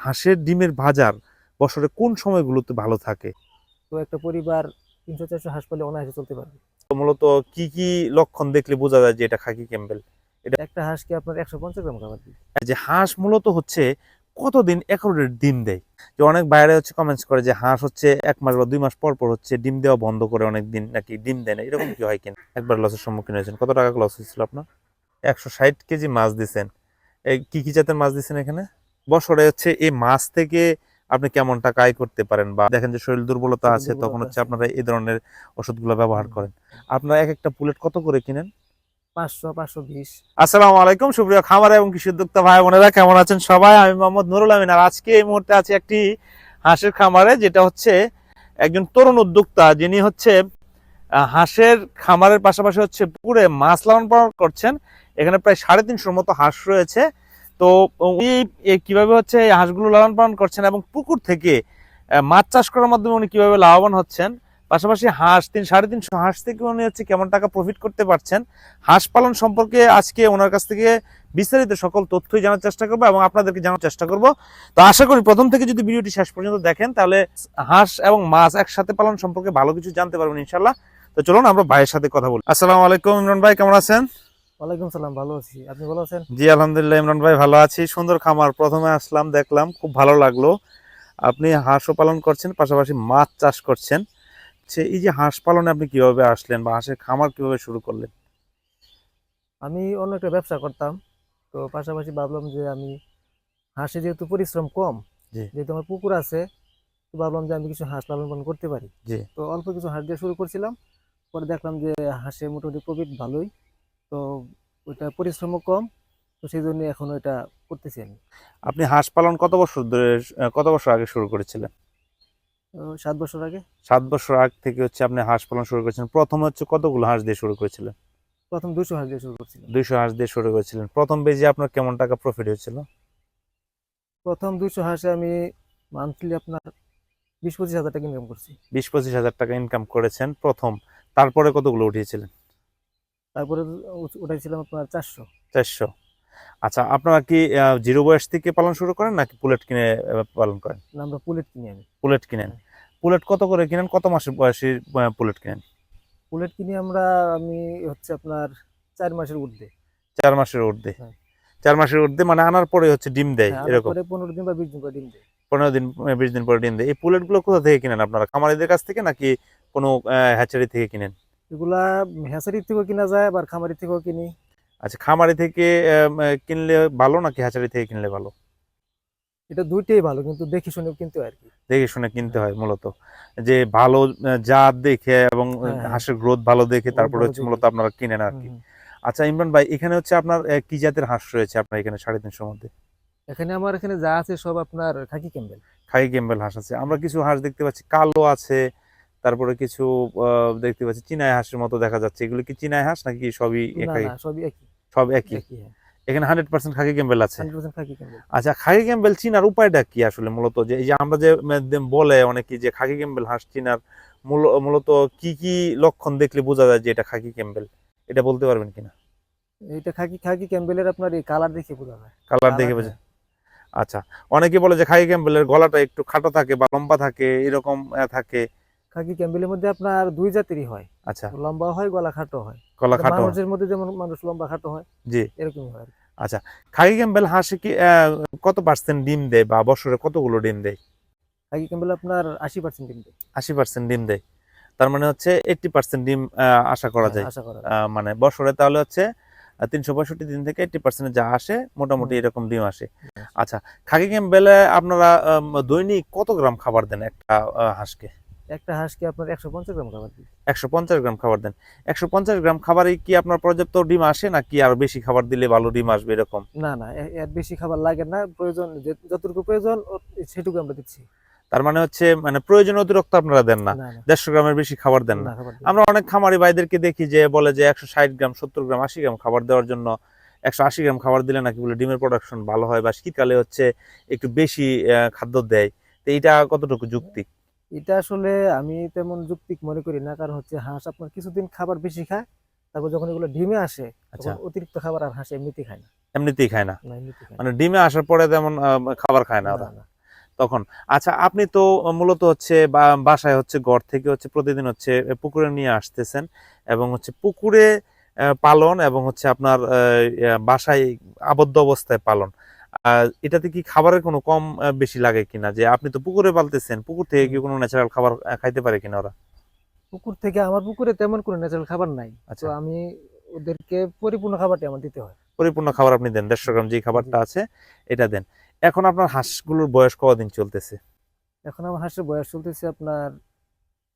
হাঁসের ডিমের বাজার বছরে কোন সময়গুলোতে ভালো থাকে? তো একটা পরিবার তিনশো চারশো হাঁস পালে অনায়াসে চলতে পারবে। তো মূলত কি কি লক্ষণ দেখলে বোঝা যায় যে এটা খাকি ক্যাম্বেল? একটা হাঁসকে আপনার একশো পঞ্চাশ গ্রাম খাবার দিবে। যে হাঁস মূলত হচ্ছে কতদিন একরের ডিম দেয়? যে অনেক বাইরে হচ্ছে কমেন্টস করে যে হাঁস হচ্ছে এক মাস বা দুই মাস পর পর হচ্ছে ডিম দেওয়া বন্ধ করে অনেক দিন নাকি ডিম দেয় না। এরকম কি হয় কিনা? একবার লসের সম্মুখীন হয়েছেন। কত টাকা লস হয়েছিল আপনার? একশো ষাট কেজি মাছ দিছেন। এই কি কি জাতের মাছ দিছেন এখানে? বছরে হচ্ছে এই মাছ থেকে আপনি কেমন টাকা আয় করতে পারেন বা দেখেন যে শরীর দুর্বলতা আছে তখন হচ্ছে আপনারা এই ধরনের ওষুধগুলো ব্যবহার করেন। আপনারা এক একটা পুলেট কত করে কিনেন? আসসালামু আলাইকুম সুপ্রিয় খামার এবং কৃষি উদ্যোক্তা ভাই বোনেরা কেমন আছেন সবাই? আমি মোহাম্মদ নুরুল আমিন আর আজকে এই মুহূর্তে আছি একটি হাঁসের খামারে যেটা হচ্ছে একজন তরুণ উদ্যোক্তা যিনি হচ্ছে হাঁসের খামারের পাশাপাশি হচ্ছে পুকুরে মাছ লালন পালন করছেন। এখানে প্রায় সাড়ে তিনশোর মতো হাঁস রয়েছে। তো উনি কীভাবে হচ্ছে এই হাঁসগুলো লালন পালন করছেন এবং পুকুর থেকে মাছ চাষ করার মাধ্যমে উনি কীভাবে লাভবান হচ্ছেন? পাশাপাশি হাঁস, তিন, সাড়ে তিনশো হাঁস থেকে উনি হচ্ছে কেমন টাকা প্রফিট করতে পারছেন? হাঁস পালন সম্পর্কে আজকে ওনার কাছ থেকে বিস্তারিত সকল তথ্যই জানার চেষ্টা করব এবং আপনাদেরকে জানার চেষ্টা করব। তো আশা করি প্রথম থেকে যদি ভিডিওটি শেষ পর্যন্ত দেখেন, তাহলে হাঁস এবং মাছ একসাথে পালন সম্পর্কে ভালো কিছু জানতে পারবেন ইনশাল্লাহ তো চলুন আমরা ভাইয়ের সাথে কথা বলি। আসসালামু আলাইকুম, ইমরান ভাই, কেমন আছেন? ওয়ালাইকুম সালাম ভালো আছি। আপনি ভালো আছেন? জি আলহামদুলিল্লাহ ইমরান ভাই ভালো আছি। সুন্দর খামার প্রথমে আসলাম দেখলাম খুব ভালো লাগল। আপনি হাঁসও পালন করছেন পাশাপাশি মাছ চাষ করছেন। সে এই যে হাঁস পালনে আপনি কীভাবে আসলেন বা হাঁসের খামার কীভাবে শুরু করলেন? আমি অন্য একটা ব্যবসা করতাম। তো পাশাপাশি ভাবলাম যে আমি হাঁসে যেহেতু পরিশ্রম কম। যেহেতু আমার পুকুর আছে তো ভাবলাম যে আমি কিছু হাঁস লালন পালন করতে পারি। তো অল্প কিছু হাঁস দিয়ে শুরু করছিলাম। পরে দেখলাম যে হাঁসে মোটামুটি প্রফিট ভালোই। তো ওইটা পরিশ্রমও কম তো সেই জন্য এখন ওইটা করতেছি আমি। আপনি হাঁস পালন কত বছর ধরে কত বছর আগে শুরু করেছিলেন? তো সাত বছর আগে। সাত বছর আগ থেকে হচ্ছে আপনি হাঁস পালন শুরু করেছেন প্রথম হচ্ছে কতগুলো হাঁস দিয়ে শুরু করেছিলেন? প্রথম দুশো হাঁস দিয়ে শুরু করছিলাম। দুইশো হাঁস দিয়ে শুরু করেছিলেন। প্রথম বেজে আপনার কেমন টাকা প্রফিট হয়েছিল? প্রথম দুশো হাঁসে আমি মান্থলি আপনার বিশ পঁচিশ হাজার টাকা ইনকাম করছি। বিশ পঁচিশ হাজার টাকা ইনকাম করেছেন প্রথম। তারপরে কতগুলো উঠিয়েছিলেন? তারপরে উঠাইছিলাম আপনার চারশো। চারশো। আচ্ছা আপনারা কি জিরো বয়স থেকে পালন শুরু করেন নাকি পুলেট কিনে পালন করেন? না আমরা পুলেট কিনি আমি পুলেট কিনেন। পুলেট কত করে কিনেন? কত মাসের বয়সী পুলেট কিনেন? পুলেট কিনে আমরা আমি হচ্ছে আপনার চার মাসের ঊর্ধ্বে। চার মাসের ঊর্ধ্বে। হ্যাঁ। চার মাসের ঊর্ধ্বে মানে আনার পরে হচ্ছে ডিম দেয় হ্যাঁ, এরকম? পনেরো দিন বা বিশ দিন পর ডিম দেয়। পনেরো দিন বিশ দিন পরে ডিম দেয়। এই পুলেটগুলো কোথা থেকে কিনেন আপনারা? খামারিদের কাছ থেকে নাকি কোনো হ্যাচারি থেকে কিনেন? এগুলা হ্যাচারির থেকেও কিনা যায় আবার খামারি থেকেও কিনি। আচ্ছা খামারি থেকে কিনলে ভালো নাকি হ্যাচারি থেকে কিনলে ভালো? এটা দুইটাই ভালো কিন্তু দেখে শুনে কিনতে হয় আর কি দেখে শুনে কিনতে হয়। মূলত। যে ভালো জাত দেখে এবং হ্যাঁ, হ্যাঁ। হাঁসের গ্রোথ ভালো দেখে তারপরে হচ্ছে মূলত আপনারা কিনেন আর কি। আচ্ছা ইমরান ভাই এখানে হচ্ছে আপনার কি জাতের হাঁস রয়েছে আপনার এখানে সাড়ে তিনশোর মধ্যে? এখানে আমার এখানে যা আছে সব আপনার খাকি ক্যাম্বেল। খাই গেম্বেল হাঁস আছে। আমরা কিছু হাঁস দেখতে পাচ্ছি কালো আছে তারপরে কিছু দেখতে পাচ্ছি চিনাই হাঁসের মতো দেখা যাচ্ছে। এগুলো কি চিনাই হাঁস নাকি সবই একাই? সবই একই। সব একই? হ্যাঁ। এখানে হান্ড্রেড পার্সেন্ট খাকি গেম্বেল আছে? Khaki Campbell. আচ্ছা খাকি গেম্বেল চিনার উপায়টা কি আসলে মূলত? যে এই যে আমরা যে বলে অনেকে যে খাকি গেম্বেল হাঁস চিনার মূলত কি কি লক্ষণ দেখলে বোঝা যায় যে এটা খাকি গেম্বেল এটা বলতে পারবেন কিনা এটা খাকি খাকি ক্যাম্বেলের আপনার এই কালার দেখে বোঝা যায়। কালার দেখে বোঝা আচ্ছা অনেকে বলে যে খাকি গেম্বেলের গলাটা একটু খাটো থাকে বা লম্বা থাকে এরকম থাকে। খাকি ক্যাম্বেলের মধ্যে আপনার দুই জাতেরই হয়। আচ্ছা। লম্বা হয় গলা খাটো হয়। গলা খাটো মানুষের মধ্যে যেমন মানুষ লম্বা খাটো হয় জি। এরকমই হয় কি। খাকি ক্যাম্বেল হাঁসে কি কত পার্সেন্ট ডিম দেয় বা বছরে কতগুলো ডিম দেয়? খাকি ক্যাম্বেল আপনার আশি পার্সেন্ট ডিম দেয়। আশি পার্সেন্ট ডিম দেয়। তার মানে হচ্ছে এইটটি পার্সেন্ট ডিম আহ, আশা করা যায়। মানে বছরে তাহলে হচ্ছে তিনশো পঁয়ষট্টি দিন থেকে এইটটি পার্সেন্ট যা আসে মোটামুটি এরকম ডিম আসে। আচ্ছা খাকি ক্যাম্বেলে আপনারা দৈনিক কত গ্রাম খাবার দেন একটা হাঁসকে? একটা হাঁসকে আপনার একশো পঞ্চাশ গ্রাম খাবার দিই একশো পঞ্চাশ গ্রাম খাবার দেন। একশো পঞ্চাশ গ্রাম খাবারে কি আপনার পর্যাপ্ত ডিম আসে নাকি আর বেশি খাবার দিলে ভালো ডিম আসবে এরকম? না না এর বেশি খাবার লাগে না প্রয়োজন যতটুকু প্রয়োজন সেটুকু আমরা দিচ্ছি। তার মানে হচ্ছে মানে প্রয়োজন অতিরিক্ত আপনারা দেন না? দেড়শো গ্রামের বেশি খাবার দেন না। আমরা অনেক খামারি ভাইদেরকে দেখি যে বলে যে একশো ষাট গ্রাম সত্তর গ্রাম আশি গ্রাম খাবার দেওয়ার জন্য একশো আশি গ্রাম খাবার দিলে নাকি বলে ডিমের প্রোডাকশন ভালো হয় বা শীতকালে হচ্ছে একটু বেশি খাদ্য দেয়। তো এইটা কতটুকু যুক্তি? এটা আসলে আমি তেমন যুক্তিক মনে করি না। কারণ হচ্ছে হাঁস আপনার কিছুদিন খাবার বেশি খায় তারপর যখন এগুলো ডিমে আসে আচ্ছা। অতিরিক্ত খাবার আর হাঁস এমনিতেই খায় না। এমনিতেই খায় না। মানে ডিমে আসার পরে তেমন খাবার খায় না ওরা। তখন? আচ্ছা আপনি তো মূলত হচ্ছে বাসায় হচ্ছে ঘর থেকে হচ্ছে প্রতিদিন হচ্ছে পুকুরে নিয়ে আসতেছেন এবং হচ্ছে পুকুরে পালন এবং হচ্ছে আপনার বাসায় আবদ্ধ অবস্থায় পালন। এটাতে কি খাবারের কোনো কম বেশি লাগে কিনা? যে আপনি তো পুকুরে পালতেছেন পুকুর থেকে কি কোনো ন্যাচারাল খাবার খাইতে পারে কিনা ওরা? পুকুর থেকে আমার পুকুরে তেমন কোনো ন্যাচারাল খাবার নাই। আচ্ছা। তো আমি ওদেরকে পরিপূর্ণ খাবারটি আমার দিতে হয়। পরিপূর্ণ খাবার আপনি দেন দেড়শো গ্রাম যে খাবারটা আছে এটা দেন। এখন আপনার হাঁসগুলোর বয়স কদিন চলতেছে? এখন আমার হাঁসের বয়স চলতেছে আপনার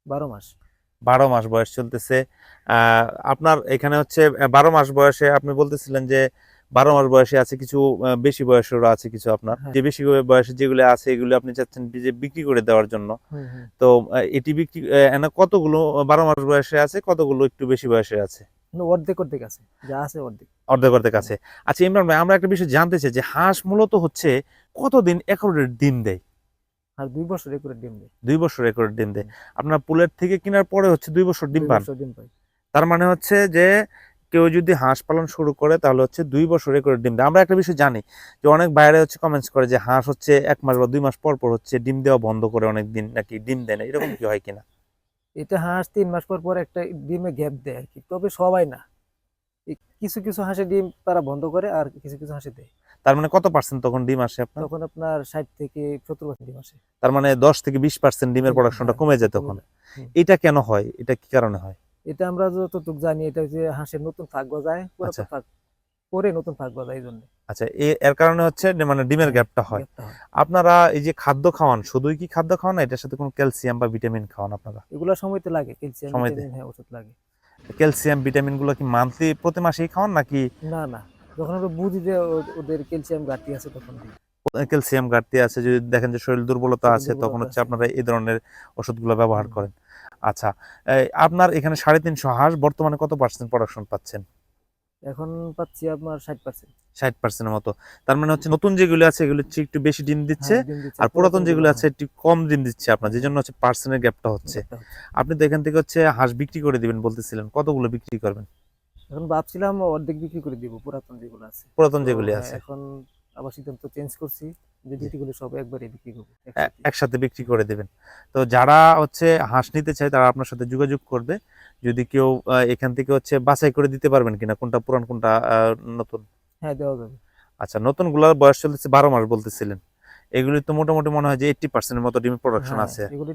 বারো মাস। বারো মাস বয়স চলতেছে। আপনার এখানে হচ্ছে বারো মাস বয়সে আপনি বলতেছিলেন যে বারো মাস বয়সে আছে কিছু বেশি বয়সেরও আছে কিছু আপনার। হ্যাঁ। যে বেশি বয়সে যেগুলো আছে এগুলো আপনি চাচ্ছেন যে বিক্রি করে দেওয়ার জন্য। তো এটি বিক্রি এনে কতগুলো বারো মাস বয়সে আছে কতগুলো একটু বেশি বয়সে আছে? অর্ধেক অর্ধেক আছে। যা আছে অর্ধেক। অর্ধেক অর্ধেক আছে। আচ্ছা ইমরান ভাই আমরা একটা বিষয় জানতে চাই যে হাঁস মূলত হচ্ছে কতদিন একরের ডিম দেয়? আর দুই বছর ডিম দেয়। দুই বছর একরের ডিম দেয়। আপনার পুলের থেকে কেনার পরে হচ্ছে দুই বছর ডিম পান? ডিম পাই তার মানে হচ্ছে যে কেউ যদি হাঁস পালন শুরু করে তাহলে হচ্ছে দুই বছরে করে ডিম দেয়। আমরা একটা বিষয় জানি যে অনেক বাইরে হচ্ছে কমেন্টস করে যে হাঁস হচ্ছে এক মাস বা দুই মাস পর পর হচ্ছে ডিম দেওয়া বন্ধ করে অনেক দিন নাকি ডিম দেয় না। এরকম কি হয় কিনা? এটা হাঁস তিন মাস পর পর একটা ডিমে গ্যাপ দেয় আর কি তবে সবাই না। কিছু কিছু হাঁসের ডিম তারা বন্ধ করে আর কিছু কিছু হাঁসে দেয়। তার মানে কত পার্সেন্ট তখন ডিম আসে আপনার? তখন আপনার ষাট থেকে সত্তর পার্সেন্ট ডিম আসে। তার মানে দশ থেকে বিশ পার্সেন্ট ডিমের প্রোডাকশনটা হ্যাঁ, কমে যায় তখন। এটা কেন হয়? এটা কি কারণে হয়? এটা আমরা যতটুকু জানি এটা যে হাঁসের নতুন ফাঁক গজায় আচ্ছা। ফাঁক পরে নতুন ফাঁক গজায় এই জন্য। আচ্ছা এর কারণে হচ্ছে মানে ডিমের গ্যাপটা হয়। আপনারা এই যে খাদ্য খাওয়ান শুধুই কি খাদ্য খাওয়ান না এটার সাথে কোনো ক্যালসিয়াম বা ভিটামিন খাওয়ান আপনারা? এগুলা সময়তে লাগে ক্যালসিয়াম? ভিটামিন হ্যাঁ ওষুধ লাগে। ক্যালসিয়াম ভিটামিনগুলো কি মান্থলি প্রতি মাসেই খাওয়ান নাকি? না না। যখন আমরা বুঝি যে ওদের ক্যালসিয়াম ঘাটতি আছে তখন ক্যালসিয়াম ঘাটতি আছে যদি দেখেন যে শরীর দুর্বলতা আছে তখন হচ্ছে আপনারা এই ধরনের ওষুধগুলো ব্যবহার করেন। আচ্ছা আপনার এখানে সাড়ে তিনশো হাঁস বর্তমানে কত পার্সেন্ট প্রোডাকশন পাচ্ছেন? এখন পাচ্ছি আপনার ষাট পার্সেন্ট ষাট পার্সেন্টের মতো। তার মানে হচ্ছে নতুন যেগুলো আছে এগুলো হচ্ছে একটু বেশি ডিম দিচ্ছে হ্যাঁ, আর পুরাতন যেগুলো আছে একটু কম ডিম দিচ্ছে আপনার যে জন্য হচ্ছে পার্সেন্টের গ্যাপটা হচ্ছে। আপনি তো এখান থেকে হচ্ছে হাঁস বিক্রি করে দিবেন বলতেছিলেন কতগুলো বিক্রি করবেন? এখন ভাবছিলাম অর্ধেক বিক্রি করে দিব পুরাতন যেগুলো আছে। পুরাতন যেগুলি আছে। এখন আবার সিদ্ধান্ত চেঞ্জ করছি যে বিক্রিগুলো সব একবারে বিক্রি করব একসাথে। বিক্রি করে দেবেন। তো যারা হচ্ছে হাঁস নিতে চায় তারা আপনার সাথে যোগাযোগ করবে। যদি কেউ এখান থেকে হচ্ছে বাছাই করে দিতে পারবেন কিনা কোনটা পুরান কোনটা নতুন? হ্যাঁ দেওয়া যাবে। আচ্ছা নতুনগুলার বয়স চলতেছে বারো মাস বলতেছিলেন। এগুলি তো মোটামুটি মনে হয় যে এইটটি পার্সেন্টের মতো ডিমের প্রোডাকশন হ্যাঁ, আছে। এগুলো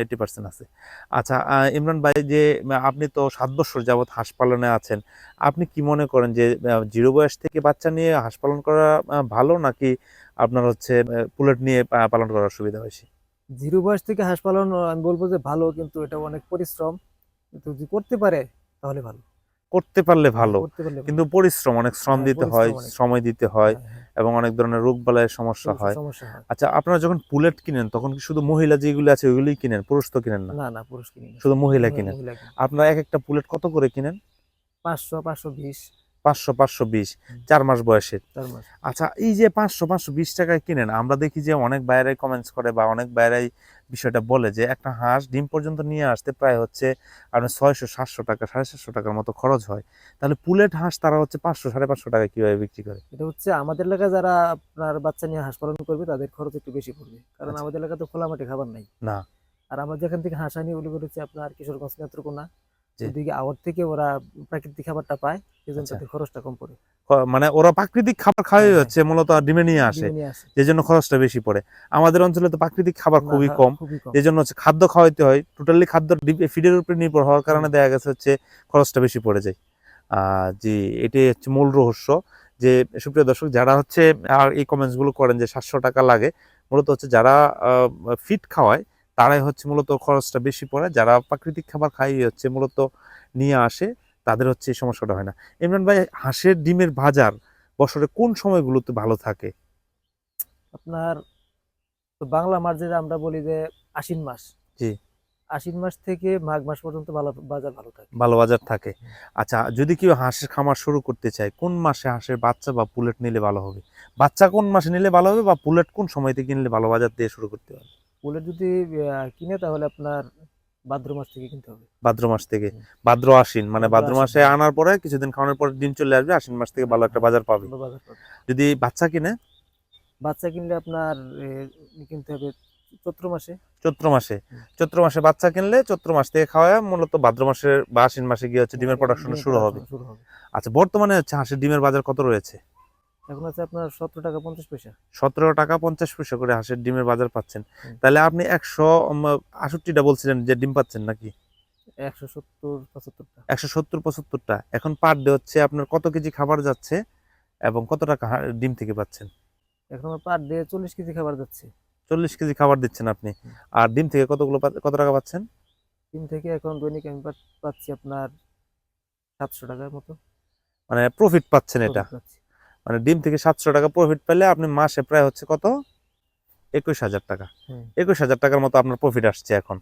এইটি পার্সেন্ট আছে। আচ্ছা ইমরান ভাই যে আপনি তো সাত বছর যাবৎ হাঁস পালনে আছেন আপনি কি মনে করেন যে জিরো বয়স থেকে বাচ্চা নিয়ে হাঁস পালন করা ভালো নাকি আপনার হচ্ছে পুলেট নিয়ে পালন করার সুবিধা বেশি? জিরো বয়স থেকে হাঁস পালন আমি বলব যে ভালো কিন্তু এটা অনেক পরিশ্রম। কিন্তু যদি করতে পারে তাহলে ভালো। করতে পারলে ভালো। কিন্তু পরিশ্রম অনেক শ্রম হ্যাঁ, দিতে হয় সময় দিতে হ্যাঁ, হ্যাঁ, এবং অনেক ধরনের রোগ বালাইয়ের সমস্যা হয়। আচ্ছা আপনারা যখন পুলেট কিনেন তখন কি শুধু মহিলা যেগুলো আছে ওইগুলোই কিনেন? পুরুষ তো কিনেন না? না না পুরুষ কিনেন শুধু মহিলা- কিনেন। আপনারা এক একটা পুলেট কত করে কিনেন? পাঁচশো পাঁচশো বিশ। পাঁচশো পাঁচশো বিশ চার মাস বয়সের আচ্ছা এই যে পাঁচশো পাঁচশো বিশ টাকায় কিনেন আমরা দেখি যে অনেক বাইরে কমেন্টস করে বা অনেক বাইরে বিষয়টা বলে যে একটা হাঁস ডিম পর্যন্ত নিয়ে আসতে প্রায় হচ্ছে আপনার ছয়শো সাতশো টাকা সাড়ে সাতশো টাকার মতো খরচ হয়। তাহলে পুলেট হাঁস তারা হচ্ছে পাঁচশো সাড়ে পাঁচশো টাকা কীভাবে বিক্রি করে? এটা হচ্ছে আমাদের এলাকায় যারা আপনার বাচ্চা নিয়ে হাঁস পালন করবে তাদের খরচ একটু বেশি পড়বে। কারণ আচ্ছা। আমাদের এলাকায় তো খোলা মাঠে খাবার নাই। না। আর আমরা যেখান থেকে হাঁস আনি ওগুলো হচ্ছে আপনার কিশোরগঞ্জ নেত্রকোনা আওয়ার থেকে ওরা প্রাকৃতিক খাবারটা পায় এই জন্য আচ্ছা। তাদের খরচটা কম পড়ে। মানে ওরা প্রাকৃতিক খাবার খাওয়াই হ্যাঁ, হচ্ছে মূলত ডিমে নিয়ে আসে। যে জন্য খরচটা বেশি পড়ে। আমাদের অঞ্চলে তো প্রাকৃতিক খাবার খুবই হ্যাঁ, কম। খুবই যে জন্য হচ্ছে খাদ্য খাওয়াইতে হয়। টোটালি খাদ্য ফিডের উপরে নির্ভর হওয়ার কারণে দেখা গেছে হচ্ছে খরচটা বেশি পড়ে যায়। আহ, জি এটাই হচ্ছে মূল রহস্য। যে সুপ্রিয় দর্শক যারা হচ্ছে আর এই কমেন্টসগুলো করেন যে সাতশো টাকা লাগে মূলত হচ্ছে যারা ফিট খাওয়ায় তারাই হচ্ছে মূলত খরচটা বেশি পড়ে। যারা প্রাকৃতিক খাবার খাই হচ্ছে মূলত নিয়ে আসে তাদের হচ্ছে এই সমস্যাটা হয় না। ইমরান ভাই হাঁসের ডিমের বাজার বছরে কোন সময়গুলোতে ভালো থাকে? আপনার তো বাংলা মাস আমরা বলি যে আশ্বিন মাস। জি। আশ্বিন মাস থেকে মাঘ মাস পর্যন্ত ভালো বাজার ভালো থাকে। ভালো বাজার থাকে। আচ্ছা যদি কেউ হাঁসের খামার শুরু করতে চায় কোন মাসে হাঁসের বাচ্চা বা পুলেট নিলে ভালো হবে? বাচ্চা কোন মাসে নিলে ভালো হবে বা পুলেট কোন সময়তে কিনলে ভালো বাজার দিয়ে শুরু করতে হবে? পোলের যদি কিনে তাহলে আপনার ভাদ্র মাস থেকে কিনতে হবে। ভাদ্র মাস থেকে। ভাদ্র আশ্বিন মানে ভাদ্র মাসে আনার পরে কিছুদিন খাওয়ানোর পরে দিন চলে আসবে আশ্বিন মাস থেকে ভালো একটা বাজার পাবে। যদি বাচ্চা কিনে? বাচ্চা কিনলে আপনার কিনতে হবে চৈত্র মাসে। চৈত্র মাসে। চৈত্র মাসে বাচ্চা কিনলে চৈত্র মাস থেকে খাওয়া মূলত ভাদ্র মাসের বা আশ্বিন মাসে গিয়ে হচ্ছে ডিমের প্রোডাকশন শুরু হবে। শুরু হবে। আচ্ছা বর্তমানে হচ্ছে হাঁসের ডিমের বাজার কত রয়েছে? এখন আছে আপনার সতেরো টাকা পঞ্চাশ পয়সা। সতেরো টাকা পঞ্চাশ পয়সা করে হাঁসের ডিমের বাজার পাচ্ছেন। তাহলে আপনি একশো আষট্টিটা বলছিলেন যে ডিম পাচ্ছেন নাকি? একশো সত্তর পঁচাত্তরটা। একশো সত্তর পঁচাত্তরটা। এখন পার ডে হচ্ছে আপনার কত কেজি খাবার যাচ্ছে এবং কত টাকা ডিম থেকে পাচ্ছেন? এখন আমার পার ডে চল্লিশ কেজি খাবার যাচ্ছে। চল্লিশ কেজি খাবার দিচ্ছেন আপনি। আর ডিম থেকে কতগুলো কত টাকা পাচ্ছেন? ডিম থেকে এখন দৈনিক আমি পাচ্ছি আপনার সাতশো টাকার মতো। মানে প্রফিট পাচ্ছেন এটা। মানে ডিম থেকে সাতশো টাকা প্রফিট পেলে আপনি মাসে প্রায় হচ্ছে কত? একুশ হাজার টাকা। একুশ হাজার টাকার মতো আপনার প্রফিট আসছে এখন।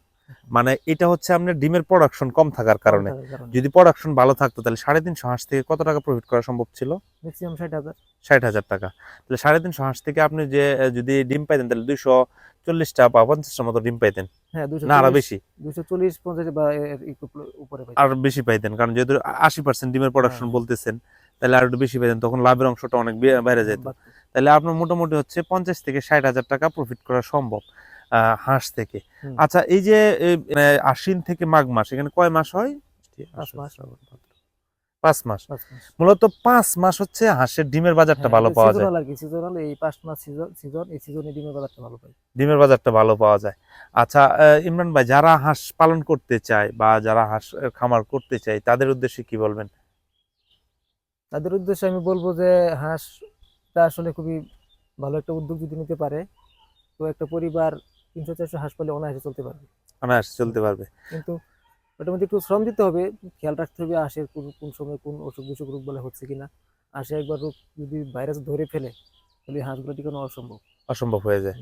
মানে এটা হচ্ছে আপনার ডিমের প্রোডাকশন কম থাকার কারণে। যদি প্রোডাকশন ভালো থাকতো তাহলে সাড়ে তিনশো হাঁস থেকে কত টাকা প্রফিট করা সম্ভব ছিল? ম্যাক্সিমাম ষাট হাজার। ষাট হাজার টাকা। তাহলে সাড়ে তিনশো হাঁস থেকে আপনি যে যদি ডিম পাইতেন তাহলে দুইশো চল্লিশটা বা পঞ্চাশটার মতো ডিম পাইতেন। হ্যাঁ না আরও বেশি। দুশো চল্লিশ পঞ্চাশ বা উপরে আর বেশি পাইতেন কারণ যেহেতু আশি পার্সেন্ট ডিমের প্রোডাকশন হ্যাঁ। বলতেছেন তাহলে আর একটু বেশি পাইতেন তখন লাভের অংশটা অনেক বে- বাইরে যেত। তাহলে আপনার মোটামুটি হচ্ছে পঞ্চাশ থেকে ষাট হাজার টাকা প্রফিট করা সম্ভব আহ, হাঁস থেকে। আচ্ছা এই যে আশ্বিন থেকে মাঘ মাস এখানে কয় মাস হয়? পাঁচ মাস। মূলত পাঁচ মাস হচ্ছে হাঁসের ডিমের বাজারটা হ্যাঁ, ভালো পাওয়া যায়। সিজনাল এই পাঁচ মাস সিজন সিজন এই সিজনে ডিমের বাজারটা ভালো পাই। ডিমের বাজারটা ভালো পাওয়া যায়। আচ্ছা আহ, ইমরান ভাই যারা হাঁস পালন করতে চায় বা যারা হাঁস খামার করতে চায় তাদের উদ্দেশ্যে কি বলবেন? তাদের উদ্দেশ্যে আমি বলব যে হাঁসটা আসলে খুবই ভালো একটা উদ্যোগ যদি নিতে পারে তো একটা পরিবার তিনশো চারশো হাঁস পালে অনায়াসে চলতে পারবে। অনায়াসে চলতে পারবে। কিন্তু ওটার মধ্যে একটু শ্রম দিতে হবে খেয়াল রাখতে হবে হাঁসের কোন কোন সময় কোন অসুখ বিসুখ রোগ বলে হচ্ছে কিনা। হাঁসে একবার রোগ যদি ভাইরাস ধরে ফেলে তাহলে হাঁসগুলো টিকানো অসম্ভব। অসম্ভব হয়ে যায়।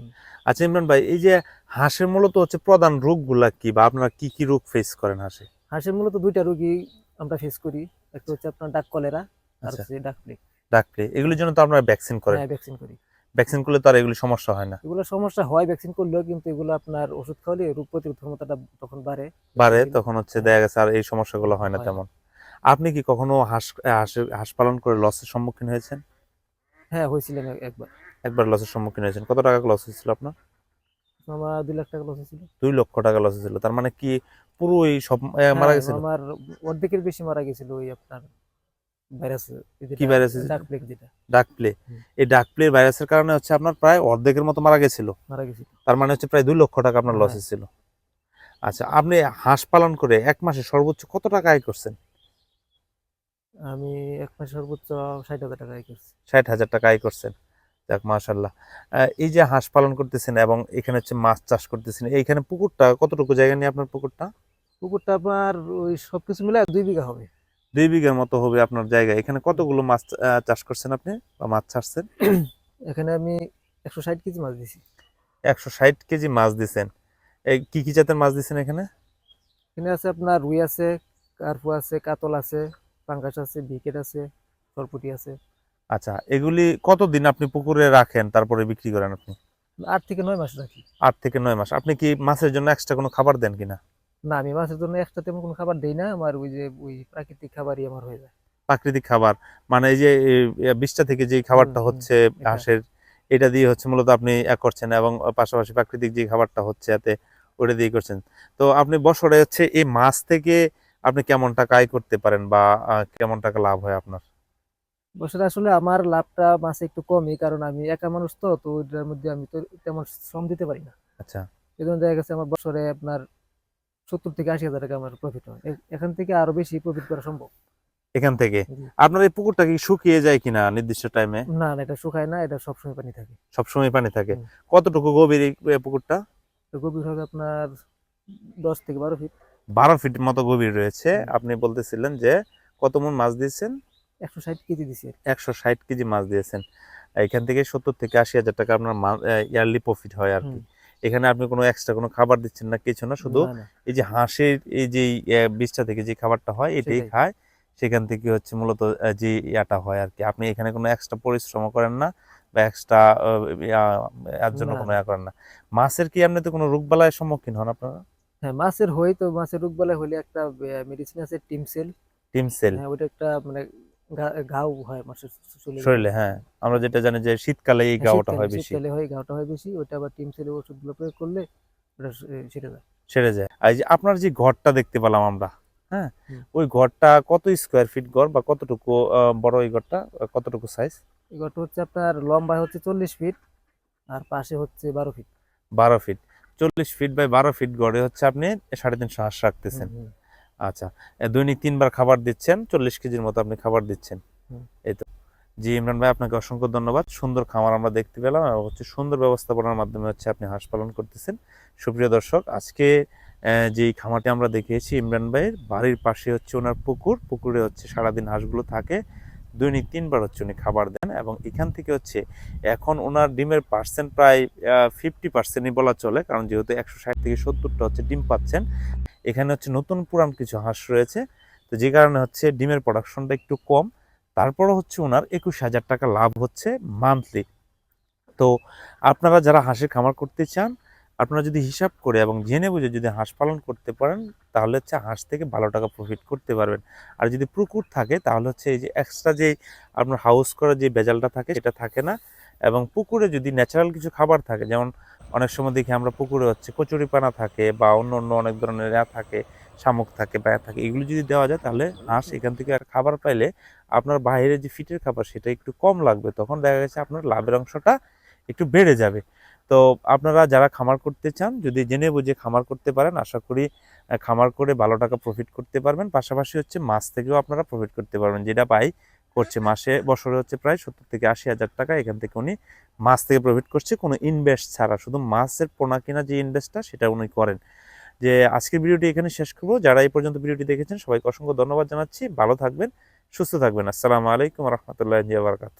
আচ্ছা ইমরান ভাই এই যে হাঁসের মূলত হচ্ছে প্রধান রোগগুলা কি বা আপনারা কি কি রোগ ফেস করেন হাঁসে? হাঁসের মূলত দুইটা রোগই আমরা ফেস করি। একটা হচ্ছে আপনার ডাক কলেরা আর আচ্ছা হচ্ছে ডাক প্লেগ ডাকলে এগুলির জন্য তো আপনারা ভ্যাকসিন করেন। হ্যাঁ ভ্যাকসিন করি। ভ্যাকসিন করলে তো আর এগুলি সমস্যা হয় না। এগুলো সমস্যা হয় ভ্যাকসিন করলেও কিন্তু এগুলো আপনার ওষুধ খাওয়ালে রোগ প্রতিরোধ ক্ষমতাটা তখন বাড়ে। বাড়ে তখন হচ্ছে দেখা গেছে আর এই সমস্যাগুলো হয় না তেমন। আপনি কি কখনো হাঁস হাঁস পালন করে লসের সম্মুখীন হয়েছেন? হ্যাঁ হয়েছিলেন একবার। একবার লসের সম্মুখীন হয়েছেন। কত টাকা লস হয়েছিল আপনার? আমার দুই লাখ টাকা লস হয়েছিল। দুই লক্ষ টাকা লস হয়েছিল। তার মানে কি পুরো এই সব মারা হ্যাঁ, গেছিল? আমার অর্ধেকের বেশি মারা গেছিল ওই আপনার ভাইরাস কি ভাইরাস ডাক প্লেগ যেটা। ডাক প্লে এই ডাক প্লে ভাইরাসের কারণে হচ্ছে আপনার প্রায় অর্ধেকের মতো মারা গেছিল। মারা গেছিল। তার মানে হচ্ছে প্রায় দুই লক্ষ টাকা আপনার লস হ্যাঁ। আচ্ছা আপনি হাঁস পালন করে এক মাসে সর্বোচ্চ কত টাকা আয় করছেন? আমি এক মাসে সর্বোচ্চ ষাট হাজার টাকা আয় করছি। ষাট হাজার টাকা আয় করছেন। যাক মাশাল্লাহ এই যে হাঁস পালন করতেছেন এবং এখানে হচ্ছে মাছ চাষ করতেছেন এইখানে পুকুরটা কতটুকু জায়গা নিয়ে আপনার পুকুরটা? পুকুরটা আপনার ওই সবকিছু মিলে দুই বিঘা হবে। দুই বিঘার মতো হবে আপনার জায়গা। এখানে কতগুলো মাছ চাষ করছেন আপনি বা মাছ ছাড়ছেন? এখানে আমি একশো ষাট কেজি মাছ দিছি। একশো ষাট কেজি মাছ দিছেন। এই কি কি জাতের মাছ দিছেন এখানে? এখানে আছে আপনার রুই আছে কার্পু আছে কাতল আছে পাঙ্গাস আছে ভিকেট আছে সরপুটি আছে। আচ্ছা এগুলি কতদিন আপনি পুকুরে রাখেন তারপরে বিক্রি করেন আপনি? আট থেকে নয় মাস রাখি। আট থেকে নয় মাস। আপনি কি মাছের জন্য এক্সট্রা কোনো খাবার দেন কিনা? না আমি মাছের জন্য এক্সট্রা তেমন কোনো খাবার দেই না। আমার ওই যে ওই প্রাকৃতিক খাবারই আমার হয়ে যায়। প্রাকৃতিক খাবার মানে এই যে বিষটা থেকে যে খাবারটা হচ্ছে। হাঁসের এটা দিয়ে হচ্ছে মূলত আপনি এক করছেন এবং পাশাপাশি প্রাকৃতিক যে খাবারটা হচ্ছে এতে ওটা দিয়ে করছেন। তো আপনি বছরে হচ্ছে এই মাছ থেকে আপনি কেমন টাকা আয় করতে পারেন বা কেমন টাকা লাভ হয় আপনার? বছরে আসলে আমার লাভটা মাসে একটু কমই কারণ আমি একা মানুষ তো তো ওইটার মধ্যে আমি তো তেমন শ্রম দিতে পারি না। আচ্ছা। এই জন্য দেখা গেছে আমার বছরে আপনার সত্তর থেকে আশি হাজার টাকা আমার প্রফিট হয়। এখান থেকে আরও বেশি প্রফিট করা সম্ভব। এখান থেকে? আপনার এই পুকুরটা কি শুকিয়ে যায় কিনা নির্দিষ্ট টাইমে না না এটা শুকায় না এটা সবসময় পানি থাকে। সবসময় পানি থাকে। কতটুকু গভীর এই পুকুরটা? গভীর হবে আপনার দশ থেকে বারো ফিট বারো ফিট মতো গভীর রয়েছে। আপনি বলতেছিলেন যে কত মন মাছ দিয়েছেন? একশো ষাট কেজি আর একশো ষাট কেজি মাছ দিয়েছেন। এখান থেকে সত্তর থেকে আশি হাজার টাকা আপনার ইয়ারলি প্রফিট হয় আর কি। এখানে আপনি কোনো এক্সট্রা কোনো খাবার দিচ্ছেন না কিছু না শুধু এই যে হাঁসের এই যে বীজটা থেকে যে খাবারটা হয় এটাই খায়। সেখান থেকে হচ্ছে মূলত যে ইয়াটা হয় আর কি আপনি এখানে কোনো এক্সট্রা পরিশ্রম করেন না বা এক্সট্রা এর জন্য কোনো ইয়া করেন না। মাছের কি এমনিতে কোনো রোগবালায় সম্মুখীন হন আপনারা? হ্যাঁ মাছের হয় তো মাছের রোগ বলে হলে একটা মেডিসিন আছে টিম সেল। Team sell. হ্যাঁ ওটা একটা মানে ঘাও হয় শরীরে। হ্যাঁ। আমরা যেটা জানি যে শীতকালে এই হ্যাঁ, গাওটা হয় বেশি। শীতকালে হয় ঘাওটা হয় বেশি। ওটা আবার টিম ওষুধগুলো প্রয়োগ করলে ওটা সেরে যায়। সেরে যায়। আর যে আপনার যে ঘরটা দেখতে পেলাম আমরা হ্যাঁ ওই ঘরটা কত স্কোয়ার ফিট ঘর বা কতটুকু বড় এই ঘরটা কতটুকু সাইজ এই ঘরটা হচ্ছে আপনার লম্বা হচ্ছে চল্লিশ ফিট আর পাশে হচ্ছে বারো ফিট বারো ফিট চল্লিশ ফিট বাই বারো ফিট গড়ে হচ্ছে আপনি সাড়ে তিনশো হাঁস রাখতেছেন। আচ্ছা দৈনিক তিনবার খাবার দিচ্ছেন চল্লিশ কেজির মতো আপনি খাবার দিচ্ছেন। এই তো। জি ইমরান ভাই আপনাকে অসংখ্য ধন্যবাদ। সুন্দর খামার আমরা দেখতে পেলাম আর হচ্ছে সুন্দর ব্যবস্থাপনার মাধ্যমে হচ্ছে আপনি হাঁস পালন করতেছেন। সুপ্রিয় দর্শক আজকে যে যেই খামারটি আমরা দেখিয়েছি ইমরান ভাইয়ের বাড়ির পাশে হচ্ছে ওনার পুকুর। পুকুরে হচ্ছে সারাদিন হাঁসগুলো থাকে। দৈনিক তিনবার হচ্ছে উনি খাবার দেন এবং এখান থেকে হচ্ছে এখন ওনার ডিমের পার্সেন্ট প্রায় ফিফটি পার্সেন্টই বলা চলে, কারণ যেহেতু একশো ষাট থেকে সত্তরটা হচ্ছে ডিম পাচ্ছেন, এখানে হচ্ছে নতুন পুরান কিছু হাঁস রয়েছে। তো যে কারণে হচ্ছে ডিমের প্রোডাকশনটা একটু কম তারপরে হচ্ছে ওনার একুশ হাজার টাকা লাভ হচ্ছে মান্থলি তো আপনারা যারা হাঁসের খামার করতে চান আপনারা যদি হিসাব করে এবং জেনে বুঝে যদি হাঁস পালন করতে পারেন, তাহলে হচ্ছে হাঁস থেকে ভালো টাকা প্রফিট করতে পারবেন। আর যদি পুকুর থাকে, তাহলে হচ্ছে এই যে এক্সট্রা যে আপনার হাউস করার যে বেজালটা থাকে, সেটা থাকে না। এবং পুকুরে যদি ন্যাচারাল কিছু খাবার থাকে, যেমন অনেক সময় দেখি আমরা পুকুরে হচ্ছে কচুরিপানা থাকে বা অন্য অন্য অনেক ধরনের ইয়া থাকে, শামুক থাকে ব্যা থাকে, এগুলো যদি দেওয়া যায়, তাহলে হাঁস এখান থেকে আর খাবার পাইলে আপনার বাইরে যে ফিটের খাবার, সেটা একটু কম লাগবে। তখন দেখা গেছে আপনার লাভের অংশটা একটু বেড়ে যাবে। তো আপনারা যারা খামার করতে চান, যদি জেনে বুঝে খামার করতে পারেন, আশা করি খামার করে ভালো টাকা প্রফিট করতে পারবেন। পাশাপাশি হচ্ছে মাছ থেকেও আপনারা প্রফিট করতে পারবেন। যেটা পাই করছে মাসে, বছরে হচ্ছে প্রায় সত্তর থেকে আশি হাজার টাকা। এখান থেকে উনি মাছ থেকে প্রফিট করছে। কোনো ইনভেস্ট ছাড়া, শুধু মাছের পোনা কেনা যে ইনভেস্টটা সেটা উনি করেন। যে আজকের ভিডিওটি এখানে শেষ করব। যারা এই পর্যন্ত ভিডিওটি দেখেছেন, সবাইকে অসংখ্য ধন্যবাদ জানাচ্ছি। ভালো থাকবেন, সুস্থ থাকবেন। আসসালামু আলাইকুম রহমতুল্লাহ বারকাত